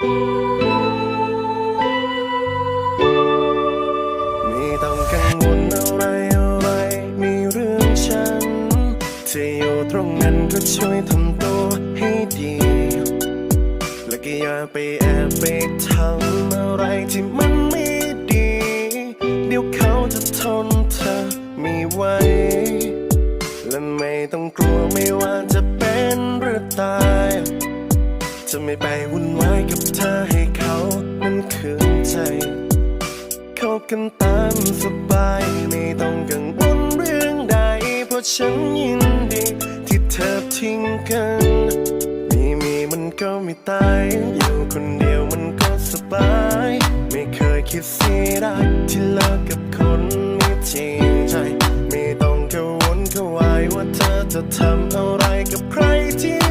ไม่ต้องกังวลอะไรอะไมีเรื่องฉันจะอยู่ตรงนั้นก็ช่วยทำตัวให้ดี และก็อย่าไปแอบไปทำอะไรที่มันไม่ดี เดี๋ยวเขาจะทนเธอไม่ไหวและไม่ต้องกลัวไม่ว่าจะเป็นหรือตาย จะไม่ไปวุ่นวายกับเธอให้เขานั้นคืนใจคบกันตามสบาย ไม่ต้องกังวลเรื่องใด เพราะฉันยินดี ที่เธอทิ้งกัน มีมีมันก็ไม่ตาย อยู่คนเดียวมันก็สบาย ไม่เคยคิดเสียดายที่เลิกกับคนไม่จริงใจ ไม่ต้องกังวลกังวายว่าเธอจะทำอะไรกับใครที่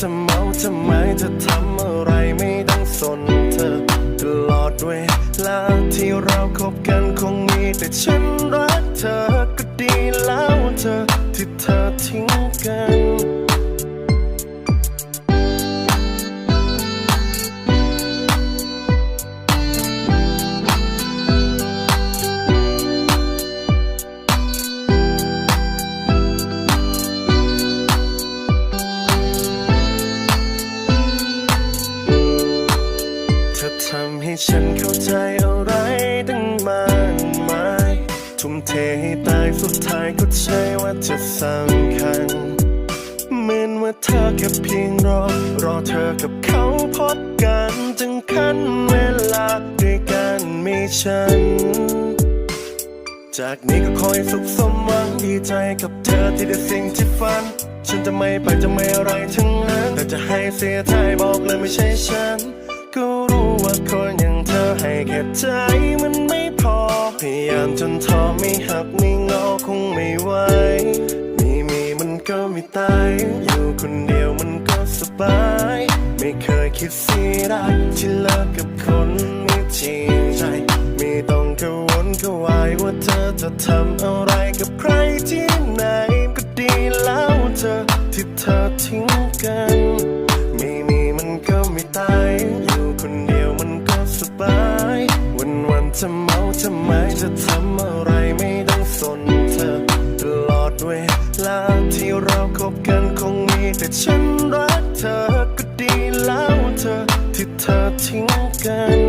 จะเมาจะไมจะทำอะไรไม่ต้องสนเธอ ตลอดเวลาที่เราคบกันคงมีแต่ฉันรักเธอก็ดีแล้วเธอที่เธอทิ้งกัน ทำให้ฉันเข้าใจอะไรตั้งมากมายทุ่มเทให้ตายสุดท้ายก็ใช่ว่าจะสำคัญเหมือนว่าเธอแค่เพียงรอ รอเธอกับเขาพบกันจึงขั้นเวลาด้วยกันมีฉัน จากนี้ก็คอยสุขสมหวังดีใจกับเธอที่ได้สิ่งที่ฝัน ฉันจะไม่ไปจะไม่อะไรทั้งนั้นแต่จะให้เสียใจบอกเลยไม่ใช่ฉัน ก็รู้ว่าคนอย่างเธอให้แค่ใจมันไม่พอ พยายามจนท้อไม่หักไม่งอคงไม่ไหว มีมีมันก็ไม่ตาย อยู่คนเดียวมันก็สบาย ไม่เคยคิดเสียดายที่เลิกกับคนไม่จริงใจ ไม่ต้องกังวลกังวายว่าเธอจะทำอะไร จะเมาจะไมจะทำอะไรไม่ต้องสนเธอ ตลอดเวลาที่เราคบกันคงมีแต่ฉันรักเธอก็ดีแล้วเธอ ที่เธอทิ้งกัน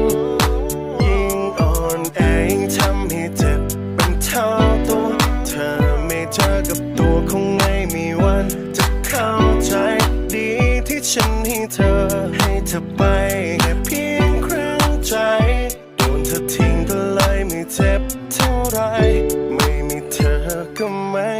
ยิ่งอ่อนแอยิ่งทำให้เจ็บเป็นเท่าตัว เธอไม่เจอกับตัวคงไม่มีวันจะเข้าใจดีที่ฉันให้เธอให้เธอไป เจ็บเท่าไร ไม่มีเธอก็ไม่